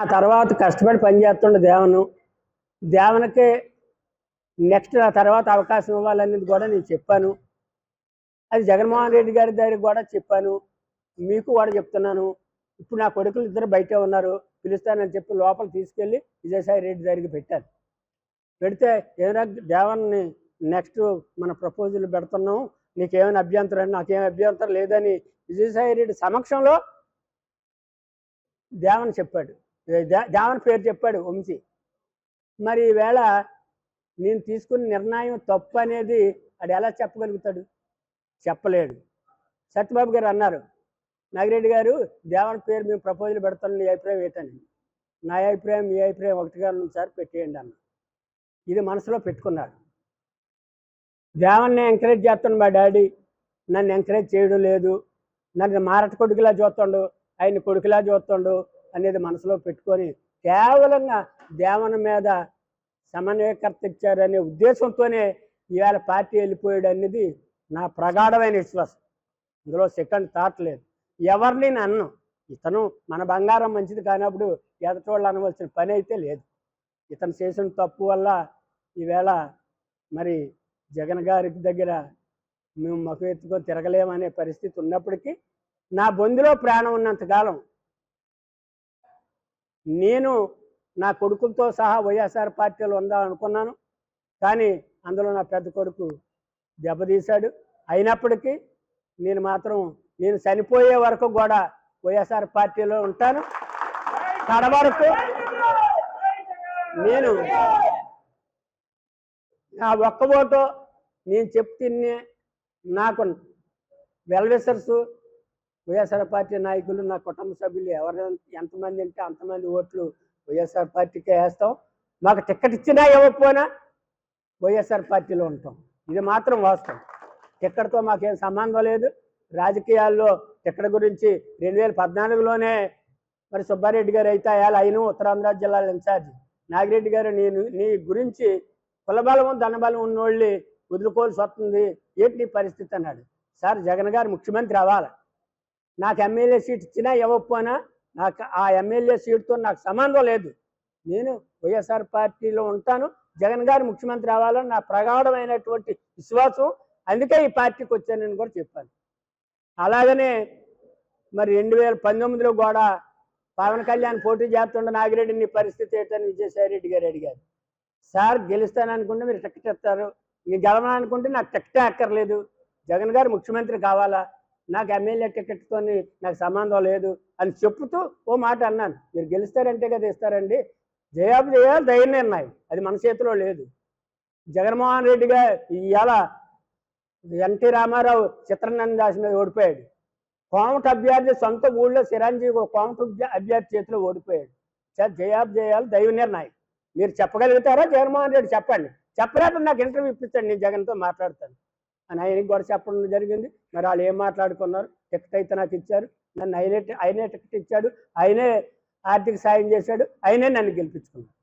ఆ తర్వాత కష్టపడి పనిచేస్తుండే దేవను. దేవనకి నెక్స్ట్ ఆ తర్వాత అవకాశం ఇవ్వాలనేది కూడా నేను చెప్పాను. అది జగన్మోహన్ రెడ్డి గారి దగ్గర కూడా చెప్పాను. మీకు కూడా చెప్తున్నాను. ఇప్పుడు నా కొడుకులు ఇద్దరు బయటే ఉన్నారు. పిలుస్తానని చెప్పి లోపల తీసుకెళ్ళి విజయసాయి రెడ్డి దగ్గరికి పెట్టాను. పెడితే ఏమైనా దేవన్ని నెక్స్ట్ మన ప్రపోజల్ పెడుతున్నాం. నీకేమైనా అభ్యంతరం అంటే నాకేం అభ్యంతరం లేదని విజయసాయి రెడ్డి సమక్షంలో దేవన్ చెప్పాడు. దేవన్ పేరు చెప్పాడు వంశీ. మరి ఈవేళ నేను తీసుకున్న నిర్ణయం తప్పు అనేది అది ఎలా చెప్పగలుగుతాడు? చెప్పలేడు. సత్యబాబు గారు అన్నారు నాగిరెడ్డి గారు దేవన్ పేరు మేము ప్రపోజల్ పెడతాను నీ అభిప్రాయం ఏంటని. నా అభిప్రాయం మీ అభిప్రాయం ఒకటిగా సార్ పెట్టేయండి అన్న ఇది మనసులో పెట్టుకున్నాడు దేవన్ని ఎంకరేజ్ చేస్తాను మా డాడీ. నన్ను ఎంకరేజ్ చేయడం లేదు. నన్ను మారట కొడుకులా చూస్తాడు. ఆయన కొడుకులా చూస్తాడు. అనేది మనసులో పెట్టుకొని కేవలంగా దేవుని మీద సమన్వయకర్త ఇచ్చారనే ఉద్దేశంతోనే ఇవాళ పార్టీ వెళ్ళిపోయాడు అనేది నా ప్రగాఢమైన విశ్వాసం. ఇందులో సెకండ్ థాట్ లేదు. ఎవరిని నన్ను ఇతను మన బంగారం మంచిది కానప్పుడు ఎదటోళ్ళు అనవలసిన పని అయితే లేదు. ఇతను చేసిన తప్పు వల్ల ఈవేళ మరి జగన్ గారికి దగ్గర మేము మకు ఎత్తుకొని తిరగలేమనే పరిస్థితి ఉన్నప్పటికీ నా బొందిలో ప్రాణం ఉన్నంతకాలం నేను నా కొడుకులతో సహా వైఎస్ఆర్ పార్టీలో ఉందామనుకున్నాను కానీ అందులో నా పెద్ద కొడుకు దెబ్బతీశాడు. అయినప్పటికీ నేను మాత్రం నేను చనిపోయే వరకు కూడా వైఎస్ఆర్ పార్టీలో ఉంటాను. కడవరకు నేను నా ఒక్క ఓటు నేను చెప్తున్నే నాకు వెల్విసర్స్ వైఎస్ఆర్ పార్టీ నాయకులు నా కుటుంబ సభ్యులు ఎవరు ఎంతమంది అంటే అంతమంది ఓట్లు వైఎస్ఆర్ పార్టీకే వేస్తాం. మాకు టికెట్ ఇచ్చినా ఇవ్వకపోయినా వైఎస్ఆర్ పార్టీలో ఉంటాం. ఇది మాత్రం వాస్తవం. టిక్కెట్తో మాకేం సంబంధం లేదు. రాజకీయాల్లో టిక్కెట్ గురించి రెండు వేల పద్నాలుగులోనే మరి సుబ్బారెడ్డి గారు అయితే అయాల ఆయన ఉత్తరాంధ్ర జిల్లాల ఇన్ఛార్జి. నాగిరెడ్డి గారు నేను నీ గురించి కులబలం ధనబలం ఉన్నోళ్ళు వదులుకోవాల్సి వస్తుంది. ఏంటి నీ పరిస్థితి అన్నాడు. సార్ జగన్ గారు ముఖ్యమంత్రి అవ్వాలి? నాకు ఎమ్మెల్యే సీట్ ఇచ్చినా ఇవ్వకపోయినా నాకు ఆ ఎమ్మెల్యే సీట్తో నాకు సంబంధం లేదు. నేను వైఎస్ఆర్ పార్టీలో ఉంటాను. జగన్ గారు ముఖ్యమంత్రి అవ్వాలని నా ప్రగాఢమైనటువంటి విశ్వాసం. అందుకే ఈ పార్టీకి వచ్చానని కూడా చెప్పాను. అలాగనే మరి రెండు వేల పంతొమ్మిదిలో కూడా పవన్ కళ్యాణ్ పోటీ చేస్తుండే నాగిరెడ్డి నీ పరిస్థితి ఏంటని విజయసాయిరెడ్డి గారు అడిగారు. సార్ గెలుస్తాననుకుంటే మీరు టికెట్ ఇస్తారు. నేను గెలవాలనుకుంటే నాకు టికెట్ అక్కర్లేదు. జగన్ గారు ముఖ్యమంత్రి కావాలా? నాకు ఎమ్మెల్యే టికెట్తో నాకు సంబంధం లేదు అని చెప్తూ ఓ మాట అన్నాను. మీరు గెలుస్తారంటే కదా ఇస్తారండి. జయాబు చేయాలి దయ నిర్ణయం అది మన చేతిలో లేదు. జగన్మోహన్ రెడ్డిగా ఇవాళ ఎన్టీ రామారావు చిత్రనంద దాస్ మీద ఓడిపోయాడు. కోమట అభ్యర్థి సొంత ఊళ్ళో చిరంజీవి కోమట అభ్యర్థి చేతిలో ఓడిపోయాడు. సార్ జయాబు చేయాలి దైవ నిర్ణయం మీరు చెప్పగలుగుతారా? జగన్మోహన్ రెడ్డి చెప్పండి. చెప్పలేకపోతే నాకు ఇంటర్వ్యూ ఇప్పించండి. నేను జగన్తో మాట్లాడతాను. అని ఆయనకి కూడా చెప్పడం జరిగింది. మరి వాళ్ళు ఏం మాట్లాడుకున్నారు? టికెట్ అయితే నాకు ఇచ్చారు. నన్ను ఆయనే ఆయనే టికెట్ ఇచ్చాడు. ఆయనే ఆర్థిక సాయం చేశాడు. ఆయనే నన్ను గెలిపించుకున్నాడు.